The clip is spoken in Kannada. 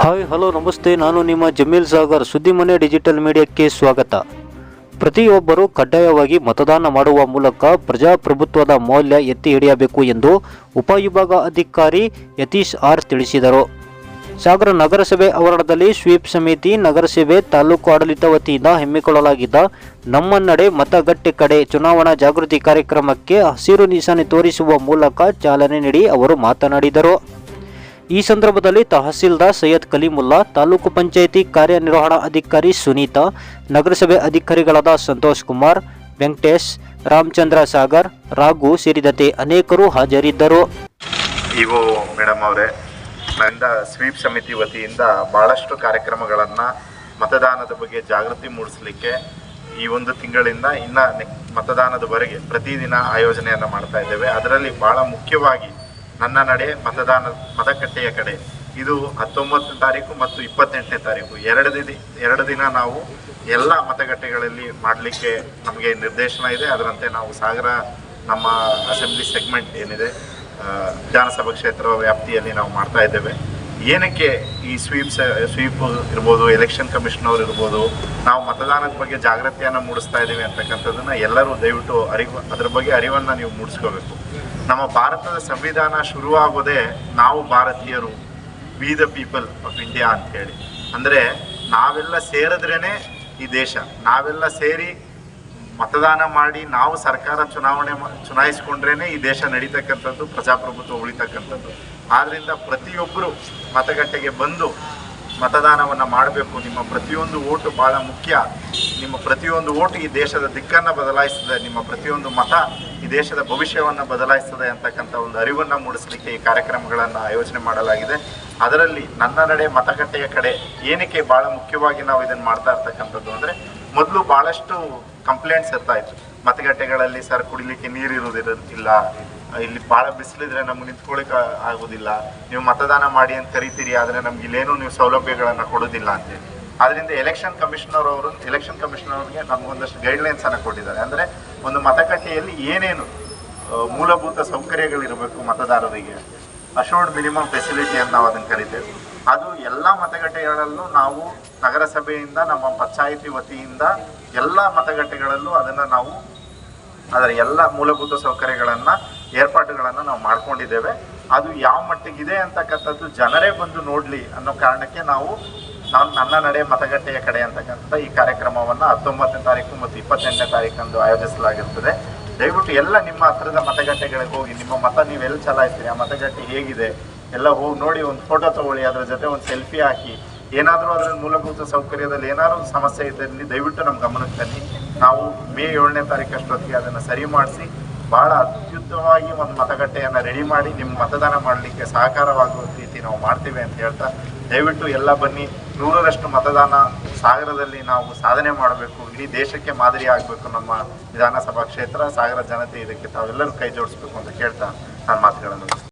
ಹಾಯ್, ಹಲೋ, ನಮಸ್ತೆ. ನಾನು ನಿಮ್ಮ ಜಮೀಲ್ ಸಾಗರ್, ಸುದ್ದಿಮನೆ ಡಿಜಿಟಲ್ ಮೀಡಿಯಾಕ್ಕೆ ಸ್ವಾಗತ. ಪ್ರತಿಯೊಬ್ಬರೂ ಕಡ್ಡಾಯವಾಗಿ ಮತದಾನ ಮಾಡುವ ಮೂಲಕ ಪ್ರಜಾಪ್ರಭುತ್ವದ ಮೌಲ್ಯ ಎತ್ತಿ ಹಿಡಿಯಬೇಕು ಎಂದು ಉಪವಿಭಾಗ ಅಧಿಕಾರಿ ಯತೀಶ್ ಆರ್ ತಿಳಿಸಿದರು. ಸಾಗರ ನಗರಸಭೆ ಆವರಣದಲ್ಲಿ ಸ್ವೀಪ್ ಸಮಿತಿ, ನಗರಸಭೆ ತಾಲೂಕು ಆಡಳಿತ ವತಿಯಿಂದ ಹಮ್ಮಿಕೊಳ್ಳಲಾಗಿದ್ದ ನಮ್ಮನ್ನಡೆ ಮತಗಟ್ಟೆ ಕಡೆ ಚುನಾವಣಾ ಜಾಗೃತಿ ಕಾರ್ಯಕ್ರಮಕ್ಕೆ ಹಸಿರು ನಿಶಾನೆ ತೋರಿಸುವ ಮೂಲಕ ಚಾಲನೆ ನೀಡಿ ಅವರು ಮಾತನಾಡಿದರು. ಈ ಸಂದರ್ಭದಲ್ಲಿ ತಹಸೀಲ್ದಾರ್ ಸೈಯದ್ ಕಲೀಮುಲ್ಲಾ, ತಾಲೂಕು ಪಂಚಾಯಿತಿ ಕಾರ್ಯನಿರ್ವಹಣಾ ಅಧಿಕಾರಿ ಸುನೀತಾ, ನಗರಸಭೆ ಅಧಿಕಾರಿಗಳಾದ ಸಂತೋಷ್ ಕುಮಾರ್, ವೆಂಕಟೇಶ್, ರಾಮಚಂದ್ರ ಸಾಗರ್, ರಾಘು ಸೇರಿದಂತೆ ಅನೇಕರು ಹಾಜರಿದ್ದರು. ಮೇಡಮ್ ಅವರೇ ಸ್ವೀಪ್ ಸಮಿತಿ ವತಿಯಿಂದ ಬಹಳಷ್ಟು ಕಾರ್ಯಕ್ರಮಗಳನ್ನು ಮತದಾನದ ಬಗ್ಗೆ ಜಾಗೃತಿ ಮೂಡಿಸಲಿಕ್ಕೆ ಈ ಒಂದು ತಿಂಗಳಿಂದ ಇನ್ನ ಮತದಾನದವರೆಗೆ ಪ್ರತಿದಿನ ಆಯೋಜನೆಯನ್ನು ಮಾಡ್ತಾ ಇದ್ದೇವೆ. ಅದರಲ್ಲಿ ಬಹಳ ಮುಖ್ಯವಾಗಿ ನನ್ನ ನಡೆ ಮತದಾನ ಮತಗಟ್ಟೆಯ ಕಡೆ. ಇದು ಹತ್ತೊಂಬತ್ತು ತಾರೀಕು ಮತ್ತು ಇಪ್ಪತ್ತೆಂಟನೇ ತಾರೀಕು. ಎರಡು ದಿನ ಎರಡು ದಿನ ನಾವು ಎಲ್ಲ ಮತಗಟ್ಟೆಗಳಲ್ಲಿ ಮಾಡಲಿಕ್ಕೆ ನಮಗೆ ನಿರ್ದೇಶನ ಇದೆ. ಅದರಂತೆ ನಾವು ಸಾಗರ ನಮ್ಮ ಅಸೆಂಬ್ಲಿ ಸೆಗ್ಮೆಂಟ್ ಏನಿದೆ ವಿಧಾನಸಭಾ ಕ್ಷೇತ್ರ ವ್ಯಾಪ್ತಿಯಲ್ಲಿ ನಾವು ಮಾಡ್ತಾ ಇದ್ದೇವೆ. ಏನಕ್ಕೆ ಈ ಸ್ವೀಪ್ ಸ್ವೀಪ್ ಇರ್ಬೋದು ಎಲೆಕ್ಷನ್ ಕಮಿಷನ್ ಅವರು ಇರ್ಬೋದು, ನಾವು ಮತದಾನದ ಬಗ್ಗೆ ಜಾಗೃತಿಯನ್ನು ಮೂಡಿಸ್ತಾ ಇದ್ದೀವಿ ಅಂತಕ್ಕಂಥದ್ದನ್ನ ಎಲ್ಲರೂ ದಯವಿಟ್ಟು ಅರಿವು, ಅದ್ರ ಬಗ್ಗೆ ಅರಿವನ್ನು ನೀವು ಮೂಡಿಸ್ಕೋಬೇಕು. ನಮ್ಮ ಭಾರತದ ಸಂವಿಧಾನ ಶುರುವಾಗೋದೇ ನಾವು ಭಾರತೀಯರು we the people of India ಅಂತ ಹೇಳಿ. ಅಂದರೆ ನಾವೆಲ್ಲ ಸೇರಿದ್ರೇನೆ ಈ ದೇಶ. ನಾವೆಲ್ಲ ಸೇರಿ ಮತದಾನ ಮಾಡಿ ನಾವು ಸರ್ಕಾರ ಚುನಾವಣೆ ಚುನಾಯಿಸ್ಕೊಂಡ್ರೇನೆ ಈ ದೇಶ ನಡೀತಕ್ಕಂಥದ್ದು, ಪ್ರಜಾಪ್ರಭುತ್ವ ಉಳಿತಕ್ಕಂಥದ್ದು. ಆದ್ದರಿಂದ ಪ್ರತಿಯೊಬ್ಬರು ಮತಗಟ್ಟೆಗೆ ಬಂದು ಮತದಾನವನ್ನು ಮಾಡಬೇಕು. ನಿಮ್ಮ ಪ್ರತಿಯೊಂದು ಓಟು ಭಾಳ ಮುಖ್ಯ. ನಿಮ್ಮ ಪ್ರತಿಯೊಂದು ಓಟು ಈ ದೇಶದ ದಿಕ್ಕನ್ನು ಬದಲಾಯಿಸ್ತದೆ. ನಿಮ್ಮ ಪ್ರತಿಯೊಂದು ಮತ ದೇಶದ ಭವಿಷ್ಯವನ್ನು ಬದಲಾಯಿಸ್ತದೆ ಅಂತಕ್ಕಂಥ ಒಂದು ಅರಿವನ್ನು ಮೂಡಿಸಲಿಕ್ಕೆ ಈ ಕಾರ್ಯಕ್ರಮಗಳನ್ನು ಆಯೋಜನೆ ಮಾಡಲಾಗಿದೆ. ಅದರಲ್ಲಿ ನನ್ನ ನಡೆ ಮತಗಟ್ಟೆಯ ಕಡೆ ಏನಕ್ಕೆ ಬಹಳ ಮುಖ್ಯವಾಗಿ ನಾವು ಇದನ್ನು ಮಾಡ್ತಾ ಇರ್ತಕ್ಕಂಥದ್ದು ಅಂದರೆ, ಮೊದಲು ಭಾಳಷ್ಟು ಕಂಪ್ಲೇಂಟ್ಸ್ ಇರ್ತಾ ಇತ್ತು. ಮತಗಟ್ಟೆಗಳಲ್ಲಿ ಸರ್, ಕುಡಿಲಿಕ್ಕೆ ನೀರು ಇರುವುದಿರ ಇಲ್ಲ ಭಾಳ ಬಿಸಿಲಿದ್ರೆ ನಮ್ಗೆ ನಿಂತ್ಕೊಳ್ಳಿಕ್ಕೆ ಆಗೋದಿಲ್ಲ ನೀವು ಮತದಾನ ಮಾಡಿ ಅಂತ ಕರಿತೀರಿ, ಆದರೆ ನಮ್ಗೆ ಇಲ್ಲೇನು ನೀವು ಸೌಲಭ್ಯಗಳನ್ನು ಕೊಡೋದಿಲ್ಲ ಅಂತೇಳಿ. ಅದರಿಂದ ಎಲೆಕ್ಷನ್ ಕಮಿಷನರ್ ಅವರು ಎಲೆಕ್ಷನ್ ಕಮಿಷನರ್ ಅವರಿಗೆ ನಮಗೊಂದಷ್ಟು ಗೈಡ್ಲೈನ್ಸ್ ಅನ್ನು ಕೊಟ್ಟಿದ್ದಾರೆ. ಅಂದರೆ, ಒಂದು ಮತಗಟ್ಟೆಯಲ್ಲಿ ಏನೇನು ಮೂಲಭೂತ ಸೌಕರ್ಯಗಳಿರಬೇಕು ಮತದಾರರಿಗೆ ಅಶೋರ್ಡ್ ಮಿನಿಮಮ್ ಫೆಸಿಲಿಟಿ ಅಂತ ನಾವು ಅದನ್ನು ಕರಿತೇವೆ. ಅದು ಎಲ್ಲ ಮತಗಟ್ಟೆಗಳಲ್ಲೂ ನಾವು ನಗರಸಭೆಯಿಂದ, ನಮ್ಮ ಪಂಚಾಯಿತಿ ವತಿಯಿಂದ ಎಲ್ಲ ಮತಗಟ್ಟೆಗಳಲ್ಲೂ ಅದನ್ನು ನಾವು ಅದರ ಎಲ್ಲ ಮೂಲಭೂತ ಸೌಕರ್ಯಗಳನ್ನು, ಏರ್ಪಾಟುಗಳನ್ನು ನಾವು ಮಾಡ್ಕೊಂಡಿದ್ದೇವೆ. ಅದು ಯಾವ ಮಟ್ಟಿಗಿದೆ ಅಂತಕ್ಕಂಥದ್ದು ಜನರೇ ಬಂದು ನೋಡಲಿ ಅನ್ನೋ ಕಾರಣಕ್ಕೆ ನಾವು ನಾನು ನನ್ನ ನಡೆ ಮತಗಟ್ಟೆಯ ಕಡೆ ಅಂತಕ್ಕಂಥ ಈ ಕಾರ್ಯಕ್ರಮವನ್ನು ಹತ್ತೊಂಬತ್ತನೇ ತಾರೀಕು ಮತ್ತು ಇಪ್ಪತ್ತೆಂಟನೇ ತಾರೀಕಂದು ಆಯೋಜಿಸಲಾಗಿರ್ತದೆ. ದಯವಿಟ್ಟು ಎಲ್ಲ ನಿಮ್ಮ ಹತ್ತಿರದ ಮತಗಟ್ಟೆಗಳಿಗೆ ಹೋಗಿ, ನಿಮ್ಮ ಮತ ನೀವು ಎಲ್ಲಿ ಚಲಾಯಿಸ್ತೀರಿ, ಆ ಮತಗಟ್ಟೆ ಹೇಗಿದೆ, ಎಲ್ಲ ಹೋಗಿ ನೋಡಿ ಒಂದು ಫೋಟೋ ತಗೊಳ್ಳಿ, ಅದರ ಜೊತೆ ಒಂದು ಸೆಲ್ಫಿ ಹಾಕಿ, ಏನಾದರೂ ಅದರ ಮೂಲಭೂತ ಸೌಕರ್ಯದಲ್ಲಿ ಏನಾದರೂ ಒಂದು ಸಮಸ್ಯೆ ಇದ್ದಲ್ಲಿ ದಯವಿಟ್ಟು ನಮ್ಮ ಗಮನಕ್ಕೆ ತನ್ನಿ ನಾವು ಮೇ ಏಳನೇ ತಾರೀಕಷ್ಟೊತ್ತಿಗೆ ಅದನ್ನು ಸರಿ ಮಾಡಿಸಿ ಭಾಳ ಅತ್ಯುತ್ತಮವಾಗಿ ಒಂದು ಮತಗಟ್ಟೆಯನ್ನು ರೆಡಿ ಮಾಡಿ, ನಿಮ್ಮ ಮತದಾನ ಮಾಡಲಿಕ್ಕೆ ಸಹಕಾರವಾಗುವ ರೀತಿ ನಾವು ಮಾಡ್ತೀವಿ ಅಂತ ಹೇಳ್ತಾ, ದಯವಿಟ್ಟು ಎಲ್ಲ ಬನ್ನಿ. ನೂರರಷ್ಟು ಮತದಾನ ಸಾಗರದಲ್ಲಿ ನಾವು ಸಾಧನೆ ಮಾಡಬೇಕು. ಇಡೀ ದೇಶಕ್ಕೆ ಮಾದರಿ ಆಗಬೇಕು ನಮ್ಮ ವಿಧಾನಸಭಾ ಕ್ಷೇತ್ರ, ಸಾಗರ ಜನತೆ ಇದಕ್ಕೆ ತಾವೆಲ್ಲರೂ ಕೈ ಜೋಡಿಸ್ಬೇಕು ಅಂತ ಕೇಳ್ತಾ ನಾನು ಮಾತುಗಳನ್ನು